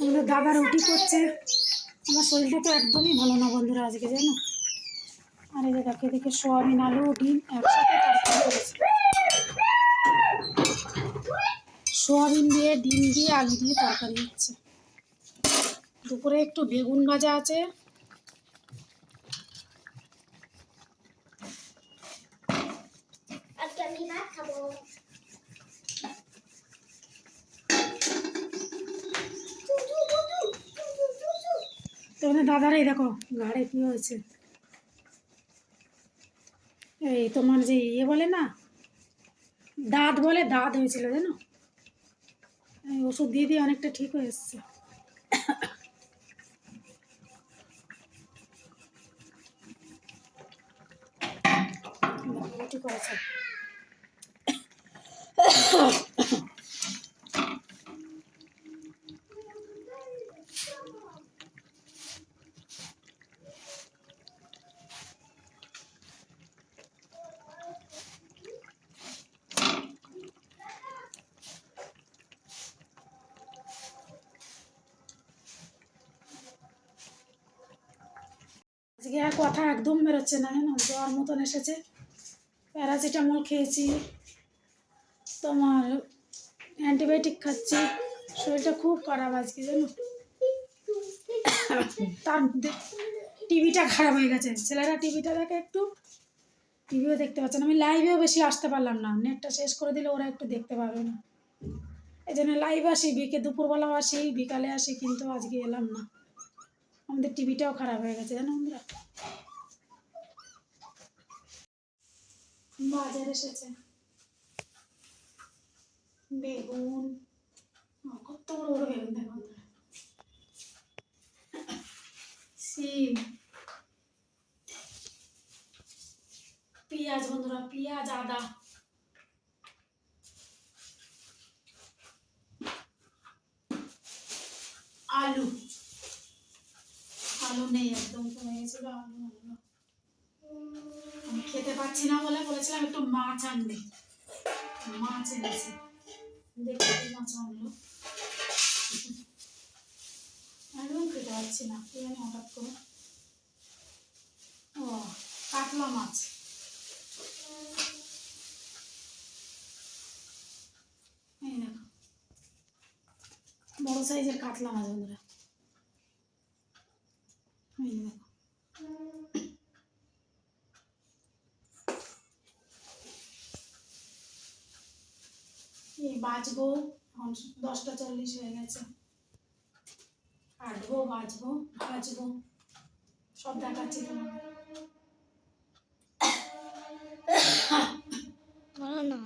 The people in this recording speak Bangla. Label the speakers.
Speaker 1: আমাদের দাদা রুটি করছে। আমার শরীরটা তো একদমই ভালো না বন্ধুরা আজকে, জানো? আর এই দেখো, এদিকে সোয়াবিন, আলু, ডিম একসাথে তরকারি সোয়াবিন দিয়ে, ডিম দিয়ে, আলু দিয়ে তরকারি হচ্ছে। দুপুরে একটু বেগুন ভাজা আছে।
Speaker 2: আজকে আমি ভাত খাব।
Speaker 1: তোমাদের দাদারাই দেখো ঘাড়ে কি হয়েছে? এই তোমার যে ইয়ে বলে না দাঁত বলে দাঁত হয়েছিল জানো? ওষুধ দিয়ে দিয়ে অনেকটা ঠিক হয়ে এসছে। দেখো, রুটি আজকে আর কথা একদম বেরোচ্ছে না, জানো? জ্বর মতন এসেছে। প্যারাসিটামল খেয়েছি। তোমার অ্যান্টিবায়োটিক খাচ্ছি। শরীরটা খুব খারাপ আজকে, জানো? তার টিভিটা খারাপ হয়ে গেছে। ছেলেরা টিভিটা দেখে একটু টিভিও দেখতে পাচ্ছে না। আমি লাইভেও বেশি আসতে পারলাম না। নেটটা শেষ করে দিলে ওরা একটু দেখতে পারবে না। এই জন্য লাইভ আসি, বিকে দুপুরবেলাও আসি, বিকালে আসি, কিন্তু আজকে এলাম না। আমাদের টিভিটাও খারাপ হয়ে গেছে, জানো আমরা বাজার এসেছে। বেগুন। কত বড় বড় বেগুন দেখো সিম। পেঁয়াজ বন্ধুরা, পেঁয়াজ, আদা। আলু। খেতে পাচ্ছি না বলে বলেছিলাম একটু মাছ আনবে মাছ এনেছে দেখি। মাছ আনলো একদম খেতে পাচ্ছি না কি জানি হঠাৎ করে ও কাতলা মাছ বড় সাইজের কাতলা মাছ বন্ধুরা। এই বাজবো এখন দশটা চল্লিশ হয়ে গেছে। কাটবো বাজবো ভাজবো সব দেখাচ্ছি তোমাকে না না।